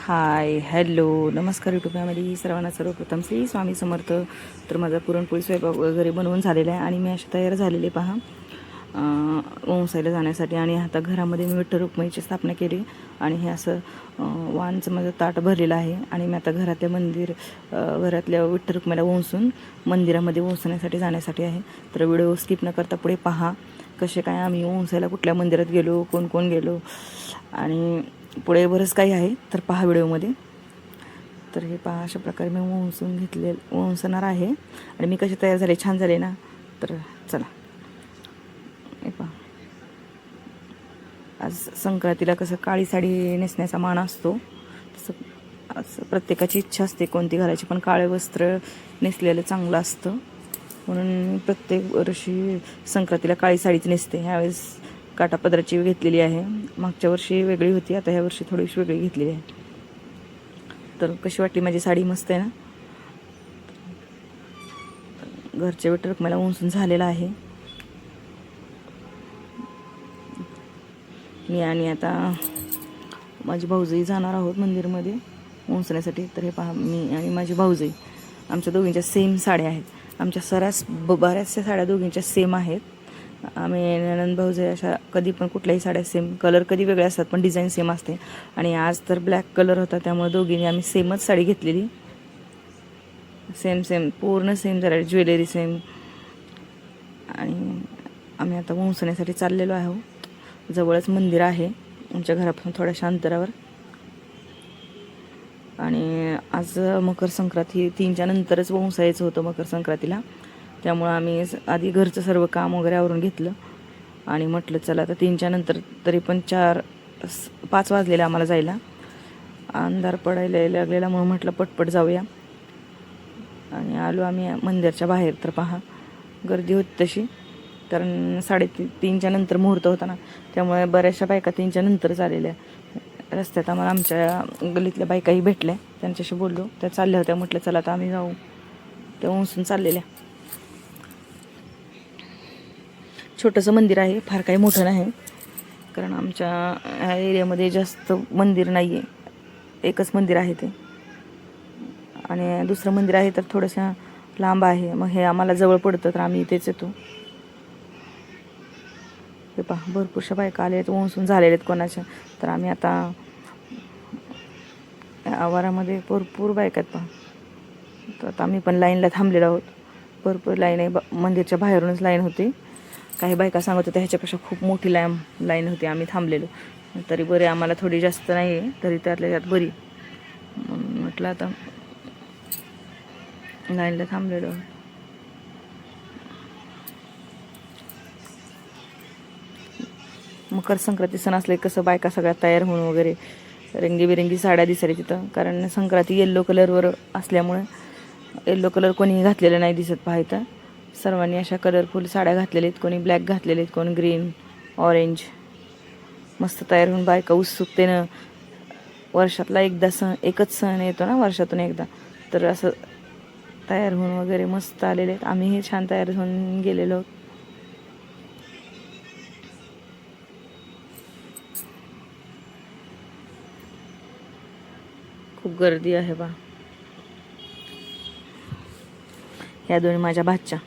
हाय hello नमस्कार YouTube family सर्वांना सर्वप्रथम श्री स्वामी समर्थ. तर माझा पुरणपोळी स्वयंपाक वगैरे बनवून झालेला आहे आणि मी अशी तयार झालेली पहा. ओंसायला वंसायला जाण्यासाठी आणि आता घरामध्ये मी विठ्ठल स्थापना केली आणि हे असं वानचं वाणचं माझं ताट भरलेलं आहे आणि मी आता घरातल्या मंदिर घरातल्या विठ्ठल रुक्माईला वंसून मंदिरामध्ये ओंसण्यासाठी जाण्यासाठी आहे. तर व्हिडिओ स्किप न करता पुढे पहा कसे काय आम्ही वंसायला कुठल्या मंदिरात गेलो कोण कोण गेलो आणि पुढे बरंच काही आहे. तर पहा व्हिडिओमध्ये. तर हे पहा अशा प्रकारे मी वंसून घेतले वंसणार आहे. आणि मी कसे तयार झाले? छान झाले ना? तर चला. हे पहा. आज संक्रांतीला कसं काळी साडी नेसण्याचा मान असतो. तसं असं प्रत्येकाची इच्छा असते. कोणती घालायची पण काळे वस्त्र नेसलेलं चांगलं असतं. म्हणून प्रत्येक वर्षी संक्रांतीला काळी साडीच नेसते. ह्यावेळेस काटापदराची घेतलेली आहे. मागच्या वर्षी वेगळी होती आता ह्या वर्षी थोडीशी वेगळी घेतलेली आहे. तर कशी वाटली माझी साडी? मस्त आहे ना? घरच्या विटर मला उंचून झालेला आहे. मी आणि आता माझी भाऊजई जाणार आहोत मंदिरमध्ये उंचण्यासाठी. तर हे पहा मी आणि माझी भाऊजई आमच्या दोघींच्या सेम साड्या आहेत. आमच्या सरास ब बऱ्याचशा साड्या दोघींच्या सेम आहेत. आम्ही ननंद भाऊजई अशा कधी पण कुठल्याही साड्या सेम कलर कधी वेगळे असतात पण डिझाईन सेम असते. आणि आज तर ब्लॅक कलर होता त्यामुळे दोघींनी आम्ही सेमच साडी घेतलेली. सेम सेम पूर्ण सेम जरा ज्वेलरी सेम आणि आम्ही आता वंसण्यासाठी चाललेलो आहो. जवळच मंदिर आहे आमच्या घरापासून थोड्याशा अंतरावर. आणि आज मकर संक्रांती तीनच्या नंतरच वंसायचं होतं मकर संक्रांतीला. त्यामुळं आम्ही स- आधी घरचं सर्व काम वगैरे आवरून घेतलं. आणि म्हटलं चला तर तीनच्या नंतर तरी पण चार पाच वाजलेले आम्हाला जायला. अंधार पडायला लागलेला म्हणून म्हटलं पटपट जाऊया. आणि आलो आम्ही मंदिरच्या बाहेर तर पहा गर्दी होती तशी. कारण साडेती तीनच्या नंतर मुहूर्त होता ना त्यामुळे बऱ्याचशा बायका तीनच्या नंतरच आलेल्या रस्त्यात आम्हाला आमच्या गलीतल्या बायकाही भेटल्या. त्यांच्याशी बोललो त्या चालल्या होत्या. म्हटलं चला आता आम्ही जाऊ. त्या उंसून चाललेल्या. छोटंसं मंदिर आहे. फार काही मोठं नाही. कारण आमच्या ह्या एरियामध्ये जास्त मंदिर नाही आहे एकच मंदिर आहे ते. आणि दुसरं मंदिर आहे तर थोडंसं लांब आहे. मग हे आम्हाला जवळ पडतं तर आम्ही इथेच येतो. हे पहा भरपूरशा बायका आल्या आहेत. वंसून झालेल्या आहेत कोणाच्या. तर आम्ही आता आवारामध्ये भरपूर बायका आहेत पहा. तर आता आम्ही पण लाईनला थांबलेलो आहोत. भरपूर लाईन आहे. ब- मंदिरच्या बाहेरूनच लाईन होती. काही बायका सांगत होत्या ह्याच्यापेक्षा खूप मोठी लाईन लाईन होती आम्ही थांबलेलो. तरी बरे आम्हाला थोडी जास्त नाही आहे तरी त्यातल्या त्यात बरी. म्हटलं आता लाईनला थांबलेलो मकर संक्रांती सण असले कसं बायका सगळ्या तयार होऊन वगैरे रंगीबेरंगी साड्या दिसायला तिथं. कारण संक्रांती येल्लो कलरवर असल्यामुळे येल्लो कलर कोणीही घातलेला नाही दिसत पाहायचं सर्वांनी अशा कलरफुल साड्या घातलेल्या आहेत. कोणी ब्लॅक घातलेले आहेत कोणी ग्रीन ऑरेंज मस्त तयार होऊन बायका उत्सुकतेनं वर्षातला एकदा सण एकच सण येतो ना वर्षातून एकदा. तर असं तयार होऊन वगैरे मस्त आलेले आहेत. आम्ही हे छान तयार होऊन गेलेलो खूप गर्दी आहे बा. ह्या दोन्ही माझ्या भाच्या.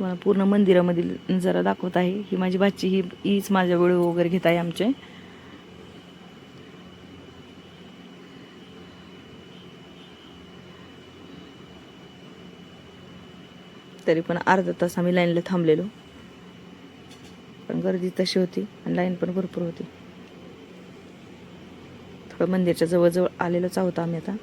तुम्हाला पूर्ण मंदिरामधील जरा दाखवत आहे. ही माझी भाची ही हीच माझ्या व्हिडिओ वगैरे घेत आहे आमचे. तरी पण अर्धा तास आम्ही लाईनला थांबलेलो. पण गर्दी तशी होती आणि लाईन पण भरपूर होती. थोडं मंदिरच्या जवळजवळ आलेलोच आहोत आम्ही आता.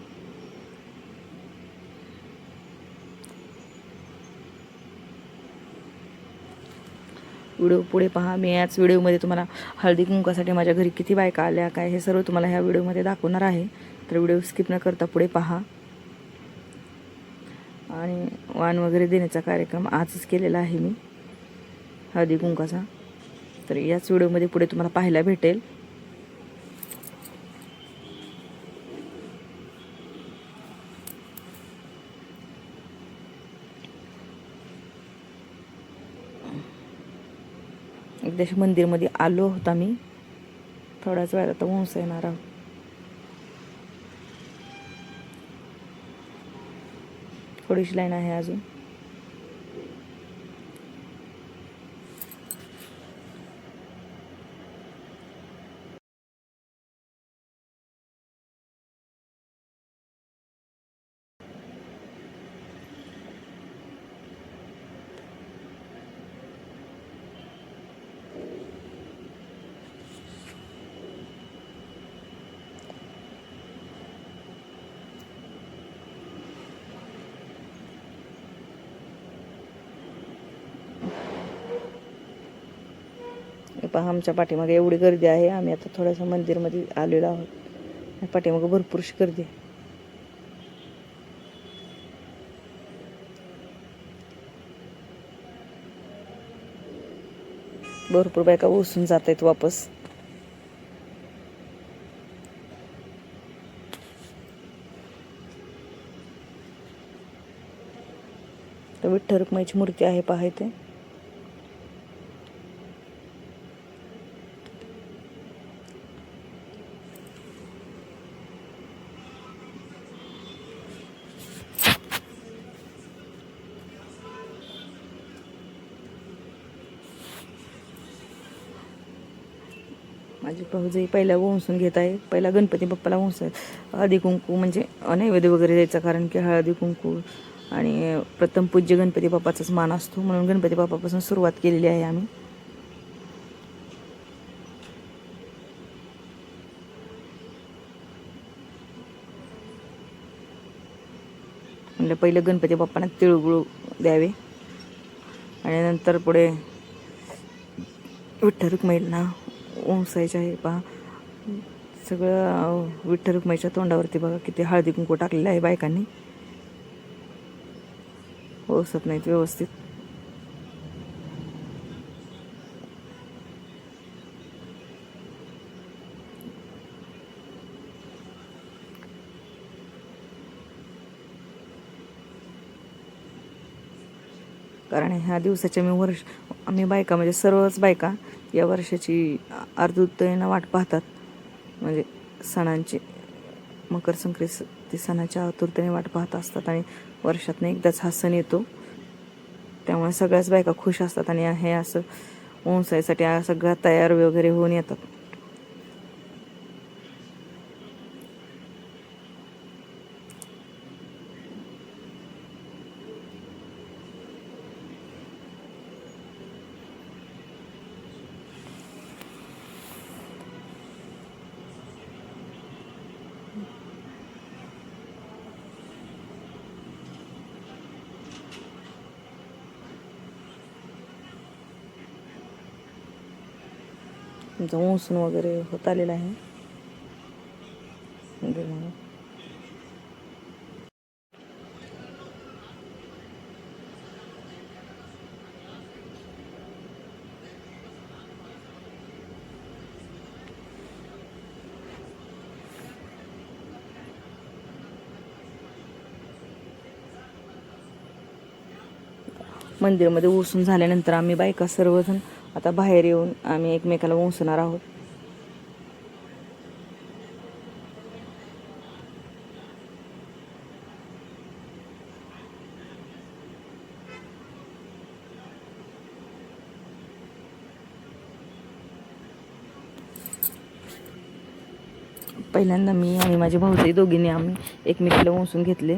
व्हिडिओ पुढे पहा. मी याच व्हिडिओमध्ये तुम्हाला हळदी कुंकासाठी माझ्या घरी किती बायका आल्या काय हे सर्व तुम्हाला ह्या व्हिडिओमध्ये दाखवणार आहे. तर व्हिडिओ स्किप न करता पुढे पहा. आणि वाण वगैरे देण्याचा कार्यक्रम आजच केलेला आहे मी हळदी कुंकाचा तर याच व्हिडिओमध्ये पुढे तुम्हाला पाहायला भेटेल. सध्याशी मंदिरमध्ये आलो होता मी थोड्याच वेळात आता वंस येणार आहोत. थोडीशी लाईन आहे अजून. हे पहा आमच्या पाठीमागे एवढी गर्दी आहे आम्ही आता थोडंसं मंदिरमध्ये आलेलो आहोत. पाठीमागं पाठीमागे भरपूरशी गर्दी आहे. भरपूर बायका ओसून जात आहेत वापस विठ्ठल रुक्माईची मूर्ती आहे पाहायते माझी भाऊजाई पहिला वंसून घेत आहे पहिला गणपती बाप्पाला वंसत हळदी कुंकू म्हणजे नैवेद्य वगैरे द्यायचा कारण की हळदी कुंकू आणि प्रथम पूज्य गणपती बाप्पाचाच मान असतो म्हणून गणपती बाप्पापासून सुरुवात केलेली आहे आम्ही. म्हणलं पहिलं गणपती बाप्पांना तिळगुळ द्यावे. आणि नंतर पुढे विठ्ठल रुक्माईला ओंसायचं आहे पहा. सगळं अं, विठ्ठल रुक्माईच्या तोंडावरती बघा किती हळदी कुंकू टाकलेलं आहे बायकांनी. ओसत नाहीत व्यवस्थित. कारण ह्या दिवसाच्या मी वर्ष आम्ही बायका म्हणजे सर्वच बायका या वर्षाची अर्धुत्ततेनं वाट पाहतात. म्हणजे सणांची मकर संक्रांती सणाच्या आतुरतेने वाट पाहत असतात आणि वर्षातनं एकदाच हा सण येतो. त्यामुळे सगळ्याच बायका खुश असतात आणि हे असं उंचायसाठी सगळ्या तयार वगैरे होऊन येतात. तुमचा मोसून वगैरे होत आलेलं आहे म्हणजे मंदिरामध्ये. मंदिरामध्ये झाल्यानंतर आम्ही बायका सर्वजण आता बाहेर येऊन आम्ही एकमेकाला उंसणार आहोत. पहिल्यांदा मी आणि माझे भाऊजाई दोघींनी आम्ही एकमेकीला उंसून घेतले.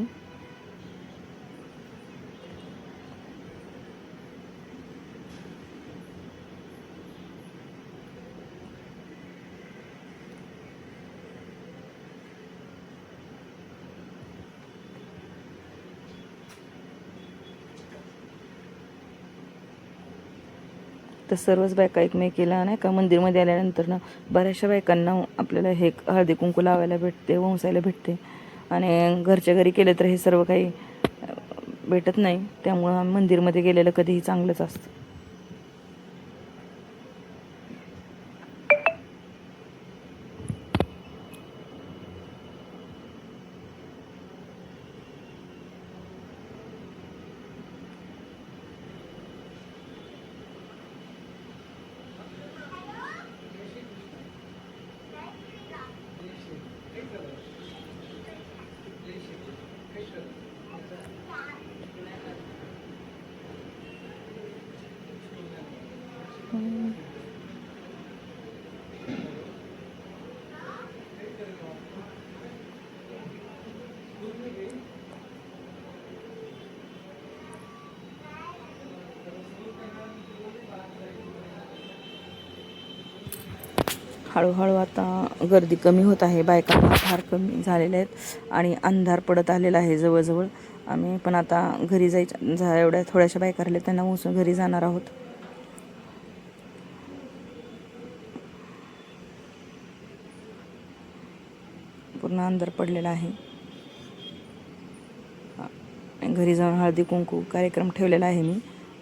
तर सर्वच बायका एकमेकीला नाही का? मंदिरमध्ये आल्यानंतर ना बऱ्याचशा बायकांना आपल्याला हे हळदी कुंकू लावायला भेटते वंसायला भेटते. आणि घरच्या घरी केलं तर हे सर्व काही भेटत नाही. त्यामुळं मंदिरमध्ये गेलेलं कधीही चांगलंच असतं. हळूहळू आता गर्दी कमी होत आहे बायकांना फार कमी झालेल्या आहेत आणि अंधार पडत आलेला आहे जवळजवळ. आम्ही पण आता घरी जायच्या जा एवढ्या थोड्याशा बायका राहिल्या त्यांना उचलून घरी जाणार आहोत. पूर्ण अंधार पडलेला आहे. घरी जाऊन हळदी कुंकू कार्यक्रम ठेवलेला आहे मी.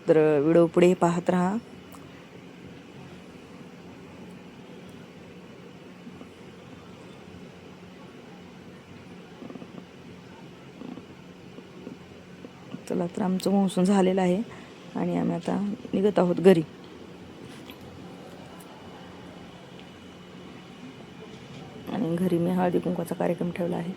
तर व्हिडिओ पुढे पाहत राहा. चला तर आमचं मोहसून झालेलं आहे आणि आम्ही आता निघत आहोत घरी. आणि घरी मी हळदी कुंकवाचा कार्यक्रम ठेवला आहे.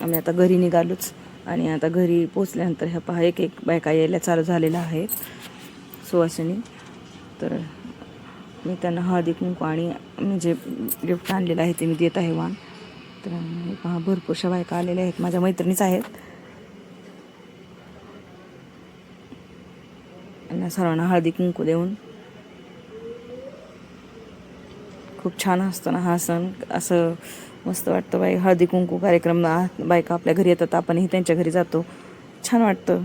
आम्ही आता घरी निघालोच आणि आता घरी पोचल्यानंतर ह्या पहा एक एक बायका यायला चालू झालेल्या आहेत. सुवासिनी तर मी त्यांना हळदी कुंकू आणि मी जे गिफ्ट आणलेलं आहे ते मी देत आहे वाण. तर पहा भरपूरशा बायका आलेल्या आहेत. माझ्या मैत्रिणीच आहेत. यांना सर्वांना हळदी कुंकू देऊन. खूप छान असतो ना हा सण असं मस्त वाटतं बाई. हळदी कुंकू कार्यक्रम बायका आपल्या घरी येतात आपणही त्यांच्या घरी जातो. छान वाटतं.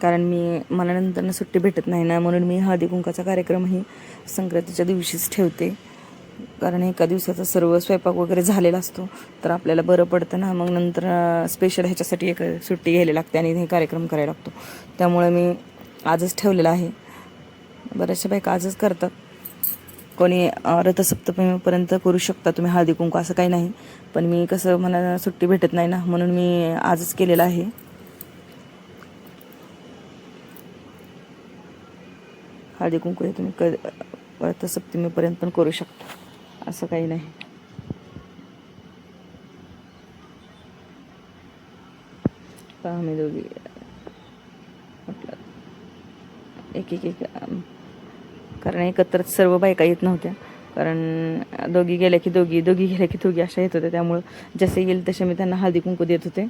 कारण मी मला नंतर सुट्टी भेटत नाही ना म्हणून मी हळदी कुंकाचा कार्यक्रमही संक्रांतीच्या दिवशीच ठेवते. कारण एका दिवसाचा सर्व स्वयंपाक वगैरे झालेला असतो तर आपल्याला बरं पडतं ना. मग नंतर स्पेशल ह्याच्यासाठी एक सुट्टी घ्यायला लागते आणि हे कार्यक्रम करायला लागतो. त्यामुळे मी आजच ठेवलेला आहे. बऱ्याचशा बायका आजच करतात. कोणी रथसप्तमीपर्यंत करू शकता तुम्ही हळदी कुंकू असं काही नाही. पण मी कसं मला सुट्टी भेटत नाही ना म्हणून मी आजच केलेलं आहे. हळदी कुंकू हे तुम्ही क व्रत सप्तमीपर्यंत पण करू शकता. असं काही नाही. पहा आम्ही दोघी. म्हटलं एक एक एक कारण एकत्र सर्व बायका येत नव्हत्या. कारण दोघी गेल्या की दोघी दोघी गेल्या की दोघी अशा येत होत्या. त्यामुळं जसे येईल तसे मी त्यांना हळदी कुंकू देत होते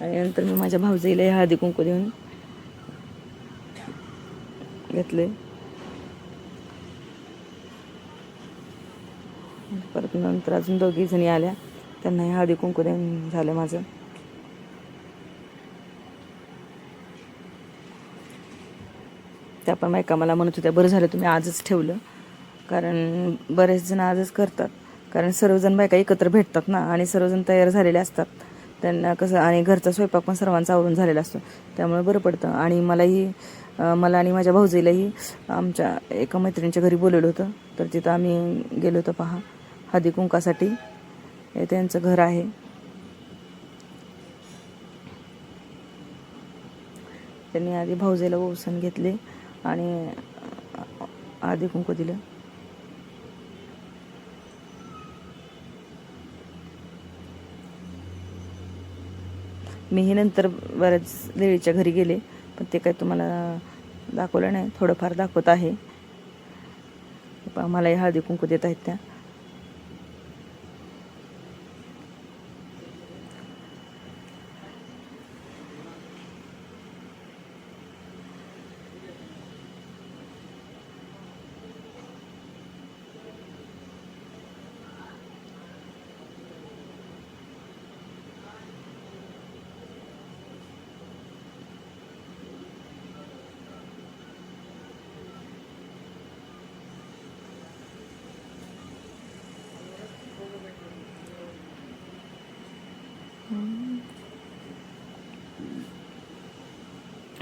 आणि नंतर मी माझ्या भाऊजाईला ह्या हळदी कुंकू देऊन घेतले परत नंतर अजून दोघी जणी आल्या. त्यांना ह्या हळदी कुंकू देऊन झालं माझं. त्या पण बायका मला म्हणत होत्या बरं झालं तुम्ही आजच ठेवलं. कारण बरेच जण आजच करतात. कारण सर्वजण बायका एकत्र भेटतात ना आणि सर्वजण तयार झालेले असतात. त्यांना कसं आणि घरचा स्वयंपाक पण सर्वांचा आवरून झालेला असतो. त्यामुळे बरं पडतं. आणि मलाही मला आणि माझ्या भाऊजीलाही आमच्या एका मैत्रिणीच्या घरी बोलवलं होतं. तर तिथं आम्ही गेलो होतो पहा. हदी कुंकासाठी. हे त्यांचं घर आहे. त्यांनी आधी भाऊजेला ओसण घेतले आणि आधी कुंकू दिलं. मीही नंतर बऱ्याच देवीच्या घरी गेले पण ते काही तुम्हाला दाखवलं नाही. थोडंफार दाखवत आहे. मलाही हळदी कुंकू देत आहेत त्या.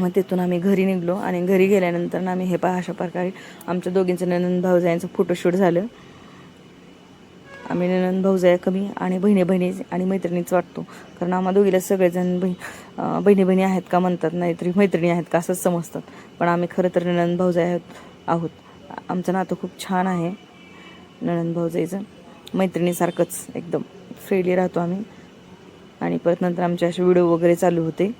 मग तिथून आम्ही घरी निघलो आणि घरी गेल्यानंतर ना आम्ही हे पहा अशा प्रकारे आमच्या दोघींचं ननंद भाऊजायांचं फोटोशूट झालं. आम्ही ननंद भाऊजाया कमी आणि बहिणी बहिणी आणि मैत्रिणीच वाटतो. कारण आम्हा दोघीला सगळेजण बही बहिणी बहिणी आहेत का म्हणतात नाहीतरी मैत्रिणी आहेत का असंच समजतात. पण आम्ही खरं तर ननंद भाऊजाय आहोत आहोत. आमचं नातं खूप छान आहे ननंद भाऊजाईचं. मैत्रिणीसारखंच एकदम फ्रेंडली राहतो आम्ही. आणि परत नंतर आमचे असे व्हिडिओ वगैरे चालू होते.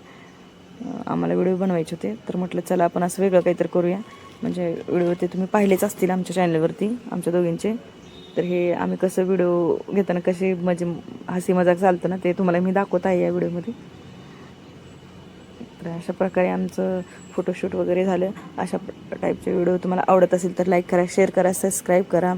आम्हाला व्हिडिओ बनवायचे होते. तर म्हटलं चला आपण असं वेगळं काहीतरी करूया. म्हणजे व्हिडिओ ते तुम्ही पाहिलेच असतील आमच्या चॅनलवरती आमच्या दोघींचे. तर हे आम्ही कसं व्हिडिओ घेताना कसे म्हणजे हसी मजाक चालतं ना ते तुम्हाला मी दाखवत आहे या व्हिडिओमध्ये. तर अशा प्रकारे आमचं फोटोशूट वगैरे झालं. अशा टाईपचे व्हिडिओ तुम्हाला आवडत असेल तर लाईक करा शेअर करा सबस्क्राईब करा.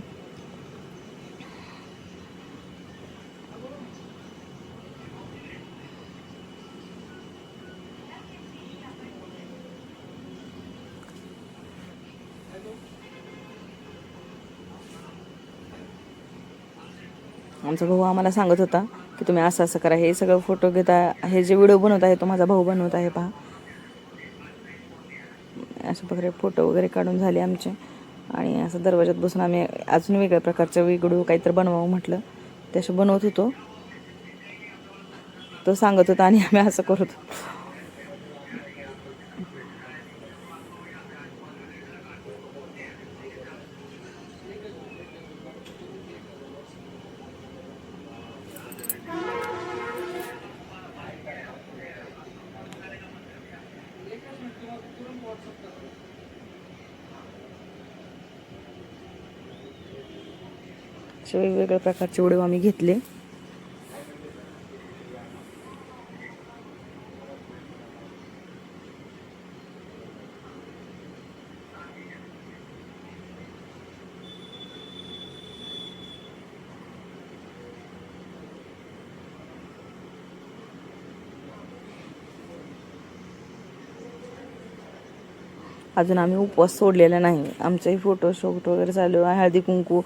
आमचा भाऊ आम्हाला सांगत होता की तुम्ही असं असं करा हे सगळं फोटो घेता हे जे व्हिडिओ बनवत आहे तो माझा भाऊ बनवत आहे पहा. अशा प्रकारे फोटो वगैरे काढून झाले आमचे. आणि असं दरवाजात बसून आम्ही अजून वेगळ्या प्रकारचं वेगळं काहीतरी बनवावं म्हटलं. ते असं बनवत होतो. तो सांगत होता आणि आम्ही असं करत होतो. असे वेगवेगळ्या प्रकारचे व्हिडिओ आम्ही घेतले. अजून आम्ही उपवास सोडलेला नाही. आमचाही फोटोशूट वगैरे चालू आहे. हळदी कुंकू